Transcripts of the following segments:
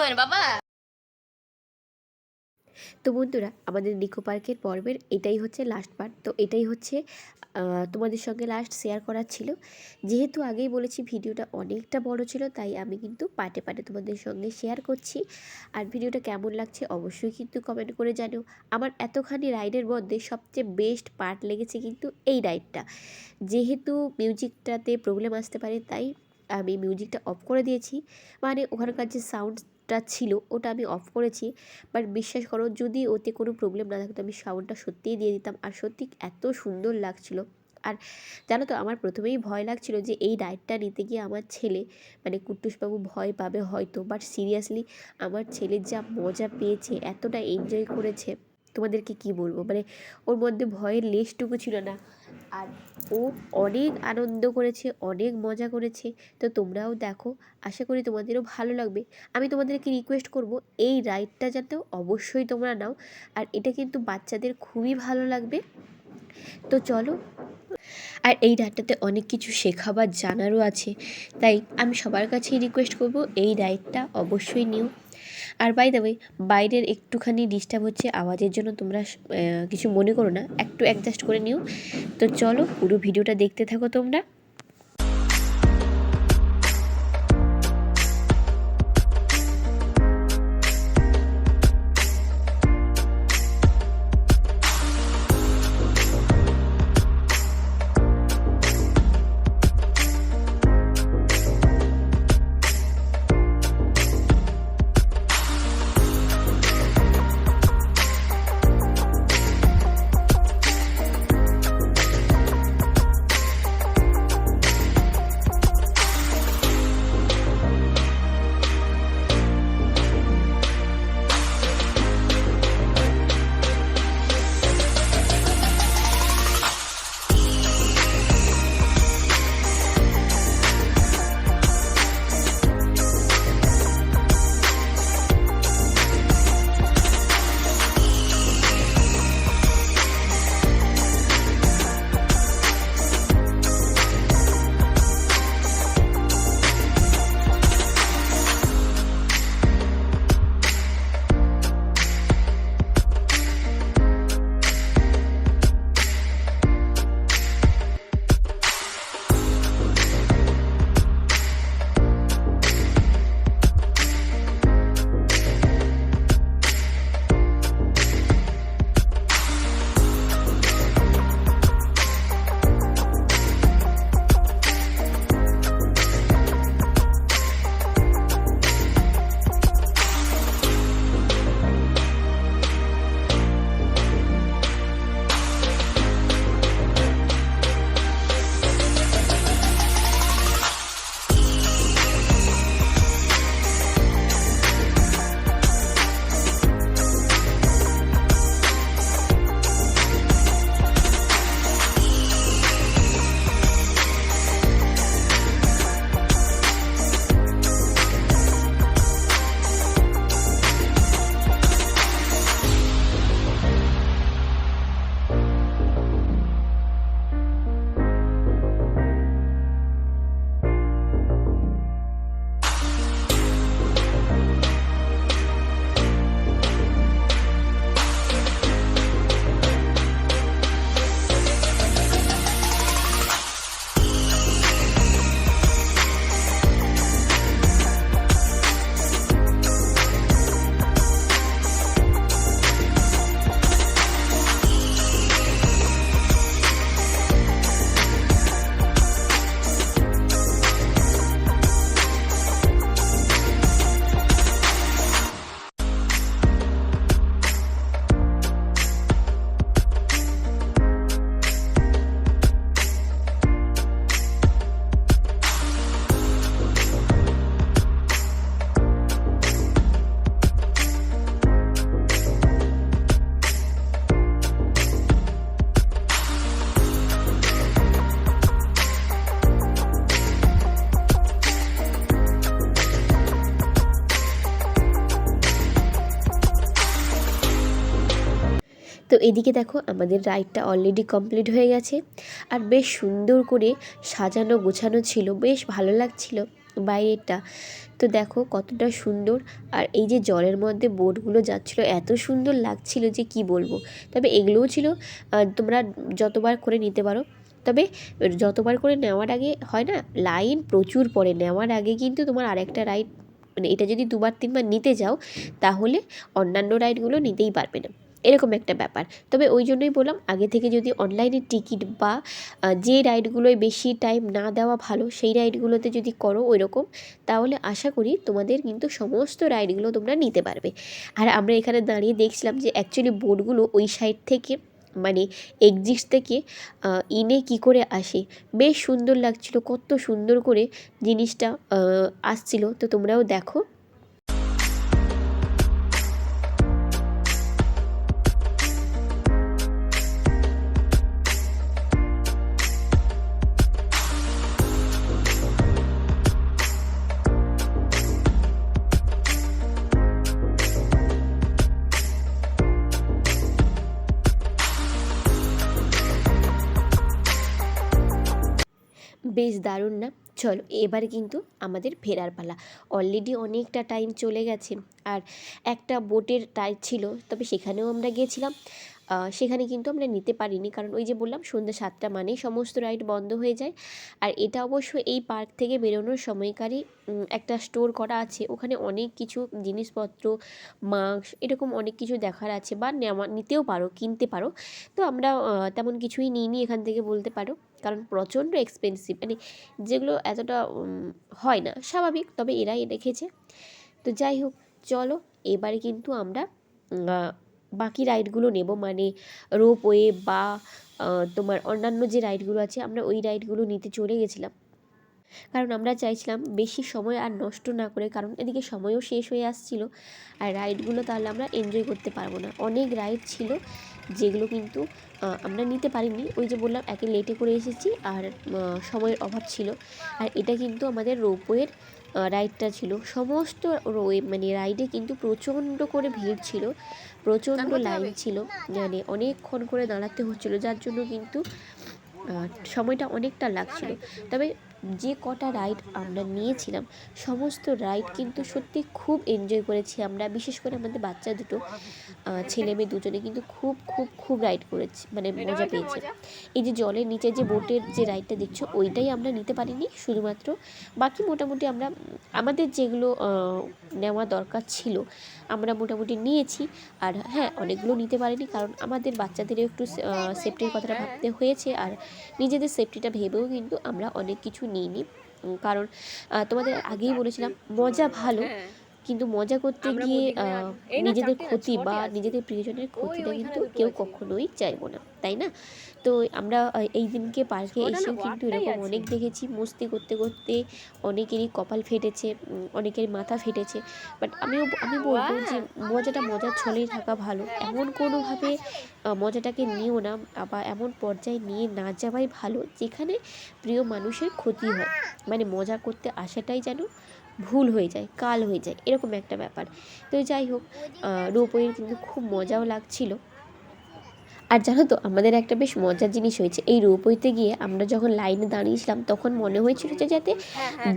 মানে বাবা। তো বন্ধুরা, আমাদের নিকো পার্কের পর্বের এটাই হচ্ছে লাস্ট পার্ট তো এটাই হচ্ছে তোমাদের সঙ্গে লাস্ট শেয়ার করার ছিল। যেহেতু আগেই বলেছি ভিডিওটা অনেকটা বড় ছিল, তাই আমি কিন্তু পার্টে পার্টে তোমাদের সঙ্গে শেয়ার করছি। আর ভিডিওটা কেমন লাগছে অবশ্যই কিন্তু কমেন্ট করে জানিও। আমার এতখানি রাইডের মধ্যে সবচেয়ে বেস্ট পার্ট লেগেছে কিন্তু এই রাইডটা যেহেতু মিউজিকটাতে প্রবলেম আসতে পারে, তাই আমি মিউজিকটা অফ করে দিয়েছি। মানে ওখানকার যে সাউন্ডটা ছিল, ওটা আমি অফ করেছি। বাট বিশ্বাস করো, যদি ওতে কোনো প্রবলেম না থাকতো, আমি সাউন্ডটা সত্যিই দিয়ে দিতাম। আর সত্যি এত সুন্দর লাগছিল। আর জানো তো, আমার প্রথমেই ভয় লাগছিল যে এই রাইডটা নিতে গিয়ে আমার ছেলে মানে কুট্টুসবাবু ভয় পাবে হয়তো। বাট সিরিয়াসলি আমার ছেলে যা মজা পেয়েছে, এতটা এনজয় করেছে তোমাদেরকে কি বলব? মানে ওর মধ্যে ভয়ের লেশটুকু ছিল না। আর ও অনেক আনন্দ করেছে, অনেক মজা করেছে। তো তোমরাও দেখো, আশা করি তোমাদেরও ভালো লাগবে। আমি তোমাদেরকে রিকোয়েস্ট করব, এই রাইডটা যাতে অবশ্যই তোমরা নাও। আর এটা কিন্তু বাচ্চাদের খুবই ভালো লাগবে। তো চলো। আর এই রাইডটাতে অনেক কিছু শেখা বা জানারও আছে। তাই আমি সবার কাছেই রিকোয়েস্ট করব, এই রাইডটা অবশ্যই নিও। আর বাই দ্য ওয়ে বাইরের একটুখানি ডিস্টার্ব হচ্ছে আওয়াজের জন্য তোমরা কিছু মনে করো না। একটু অ্যাডজাস্ট করে নিও। তো চলো পুরো ভিডিওটা দেখতে থাকো তোমরা। এদিকে দেখো আমাদের রাইডটা অলরেডি কমপ্লিট হয়ে গেছে। আর বেশ সুন্দর করে সাজানো গোছানো ছিল, বেশ ভালো লাগছিল বাইরেরটা। তো দেখো কতটা সুন্দর। আর এই যে জলের মধ্যে বোটগুলো যাচ্ছিল, এত সুন্দর লাগছিল যে কি বলব। তবে এগুলোও ছিল তোমরা যতবার করে নিতে পারো। তবে যতবার করে নেওয়ার আগে হয় না, লাইন প্রচুর পড়ে। নেওয়ার আগে কিন্তু তোমার আরেকটা রাইড মানে এটা যদি দুবার তিনবার নিতে যাও, তাহলে অন্যান্য রাইডগুলো নিতেই পারবে না। এরকম একটা ব্যাপার। তবে ওই জন্যই বললাম, আগে থেকে যদি অনলাইনে টিকিট বা যে রাইডগুলোয় বেশি টাইম না দেওয়া ভালো, সেই রাইডগুলোতে যদি করো ওই রকম তাহলে আশা করি তোমাদের কিন্তু সমস্ত রাইডগুলো তোমরা নিতে পারবে। আর আমরা এখানে দাঁড়িয়ে দেখছিলাম যে অ্যাকচুয়ালি বোর্ডগুলো ওই সাইড থেকে মানে এক্সিট থেকে ইনে কি করে আসে। বেশ সুন্দর লাগছিল, কত সুন্দর করে জিনিসটা আসছিল। তো তোমরাও দেখো। বেশ দারুণ না? চলো, এবার কিন্তু আমাদের ফেরার পালা। অলরেডি অনেকটা টাইম চলে গেছে। আর একটা বোটের টাইট ছিল, তবে সেখানেও আমরা গিয়েছিলাম সেখানে কিন্তু আমরা নিতে পারিনি, কারণ ওই যে বললাম, সন্ধ্যা সাতটা মানেই সমস্ত রাইড বন্ধ হয়ে যায়। আর এটা অবশ্য এই পার্ক থেকে বেরোনোর সময়কারই একটা স্টোর করা আছে। ওখানে অনেক কিছু জিনিসপত্র মাস্ক এরকম অনেক কিছু দেখার আছে বা নেওয়া, নিতেও পারো, কিনতে পারো। তো আমরা তেমন কিছুই নিইনি, এখান থেকে বলতে পারো। কারণ প্রচণ্ড এক্সপেন্সিভ মানে যেগুলো এতটা হয় না, স্বাভাবিক, তবে এরাই রেখেছে। তো যাই হোক, চলো, এবারে কিন্তু আমরা বাকি রাইডগুলো নেব। মানে রোপওয়ে বা তোমার অন্যান্য যে রাইডগুলো আছে, আমরা ওই রাইডগুলো নিতে চলে গেছিলাম। কারণ আমরা চাইছিলাম বেশি সময় আর নষ্ট না করে, কারণ এদিকে সময়ও শেষ হয়ে আসছিল। আর রাইডগুলো তাহলে আমরা এনজয় করতে পারব না। অনেক রাইড ছিল যেগুলো কিন্তু আমরা নিতে পারিনি। ওই যে বললাম একে লেটে করে এসেছি আর সময়ের অভাব ছিল। আর এটা কিন্তু আমাদের রোপওয়ের রাইডটা ছিল। সমস্ত রোয়ে মানে রাইডে কিন্তু প্রচণ্ড করে ভিড় ছিল। প্রচণ্ড লাইন ছিল। মানে অনেকক্ষণ করে দাঁড়াতে হচ্ছিল। যার জন্য কিন্তু সময়টা অনেকটা লাগছিল। তবে যে কটা রাইড আমরা নিয়েছিলাম সমস্ত রাইড কিন্তু সত্যি খুব এনজয় করেছি আমরা বিশেষ করে আমাদের বাচ্চা দুটো ছেলে মেয়ে দুজনে কিন্তু খুব খুব খুব রাইড করেছি মানে মজা পেয়েছে। এই যে জলের নিচে যে বোটের যে রাইডটা দেখছ ওইটাই আমরা নিতে পারিনি শুধুমাত্র বাকি মোটামুটি আমরা আমাদের যেগুলো নেওয়া দরকার ছিল আমরা মোটামুটি নিয়েছি। আর হ্যাঁ অনেকগুলো নিতে পারিনি কারণ আমাদের বাচ্চাদেরও একটু সেফটির কথাটা ভাবতে হয়েছে আর নিজেদের সেফটিটা ভেবেও কিন্তু আমরা অনেক কিছু নিইনি। কারণ তোমাদের আগেই বলেছিলাম মজা ভালো। কিন্তু মজা করতে গিয়ে নিজেদের ক্ষতি বা নিজেদের প্রিয়জনের ক্ষতিটা কিন্তু কেউ কখনোই চাইব না তাই না? তো আমরা এই দিনকে পার্কে এসেও কিন্তু এরকম অনেক দেখেছি মস্তি করতে করতে অনেকেরই কপাল ফেটেছে অনেকের মাথা ফেটেছে বাট আমিও আমি বলব যে মজাটা মজার ছলেই থাকা ভালো। এমন কোনোভাবে মজাটাকে নিও না বা এমন পর্যায়ে নিয়ে না যাওয়াই ভালো যেখানে প্রিয় মানুষের ক্ষতি হয়। মানে মজা করতে আসাটাই যেন ভুল হয়ে যায় কাল হয়ে যায় এরকম একটা ব্যাপার। তো যাই হোক রোপওয়ের কিন্তু খুব মজাও লাগছিল। আর জানো তো আমাদের একটা বেশ মজার জিনিস হয়েছে। এই রোপওয়েতে গিয়ে আমরা যখন লাইনে দাঁড়িয়েছিলাম তখন মনে হয়েছিল যে যাতে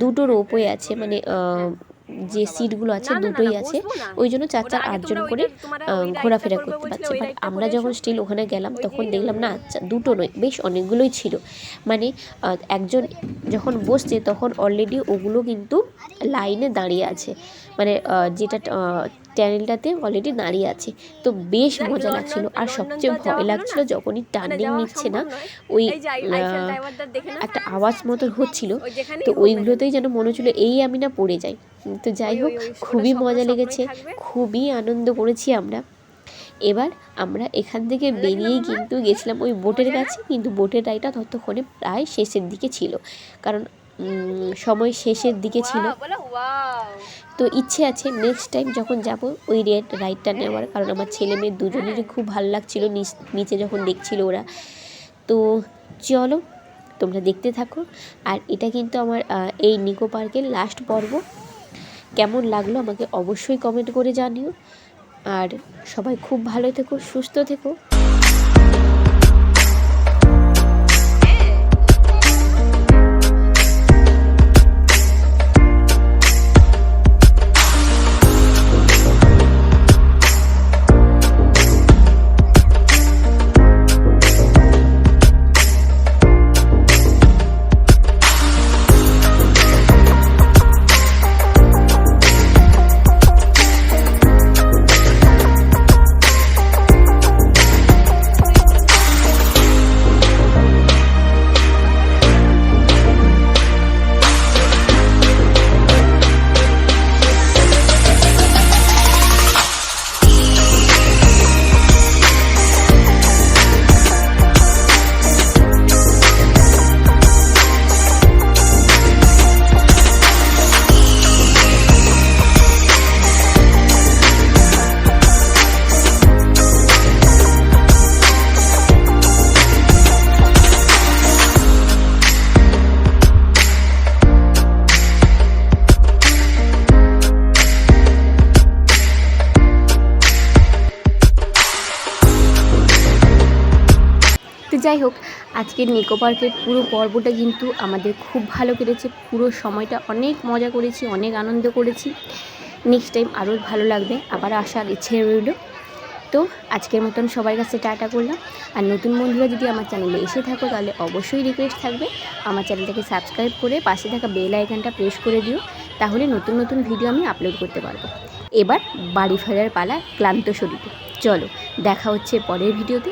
দুটো রোপওয়ে আছে মানে আহ, যে সিটগুলো আছে দুটোই আছে। ওই জন্য চার চার আটজন করে ঘোরাফেরা করতে পারছে। বাট আমরা যখন স্টিল ওখানে গেলাম তখন দেখলাম না আচ্ছা দুটো নয় বেশ অনেকগুলোই ছিল। মানে একজন যখন বসছে তখন অলরেডি ওগুলো কিন্তু লাইনে দাঁড়িয়ে আছে। মানে যেটা ট্যানেলটাতে অলরেডি দাঁড়িয়ে আছে। তো বেশ মজা লাগছিল। আর সবচেয়ে ভয় লাগছিল যখনই মানে টার্নিং নিচ্ছে না ওই? একটা আওয়াজ মতো হচ্ছিল। তো ওইগুলোতেই যেন মনে হচ্ছিল এই আমি না পড়ে যাই তো যাই হোক খুবই মজা লেগেছে। খুবই আনন্দ করেছি আমরা। এবার আমরা এখান থেকে বেরিয়েই কিন্তু গেছিলাম ওই বোটের কাছে। কিন্তু বোটের রাইডটা ততক্ষণে প্রায় শেষের দিকে ছিল। কারণ সময় শেষের দিকে ছিল. তো ইচ্ছে আছে নেক্সট টাইম যখন যাব ওই রেড রাইডটা নেওয়ার কারণ আমার ছেলে মেয়ে দুজনেরই খুব ভালো লাগছিল নিচ- নিচে যখন দেখছিল ওরা। তো চলো তোমরা দেখতে থাকো। আর এটা কিন্তু আমার এই নিকো পার্কের লাস্ট পর্ব। কেমন লাগল আমাকে অবশ্যই কমেন্ট করে জানিও। আর সবাই খুব ভালো থেকো সুস্থ থেকো। যাই হোক আজকের নিকো পার্কের পুরো পর্বটা কিন্তু আমাদের খুব ভালো কেটেছে। পুরো সময়টা অনেক মজা করেছি, অনেক আনন্দ করেছি। নেক্সট টাইম আরও ভালো লাগবে, আবার আসার ইচ্ছে রইল। তো আজকের মতন সবার কাছে টাটা করলাম। আর নতুন বন্ধুরা যদি আমার চ্যানেলে এসে থাকো, তাহলে অবশ্যই রিকোয়েস্ট থাকবে। আমার চ্যানেলটাকে সাবস্ক্রাইব করে পাশে থাকা বেল আইকনটা প্রেস করে দিও, তাহলে নতুন নতুন ভিডিও আমি আপলোড করতে পারব। এবার বাড়ি ফেরার পালা ক্লান্ত শরীরে। চলো, দেখা হচ্ছে পরের ভিডিওতে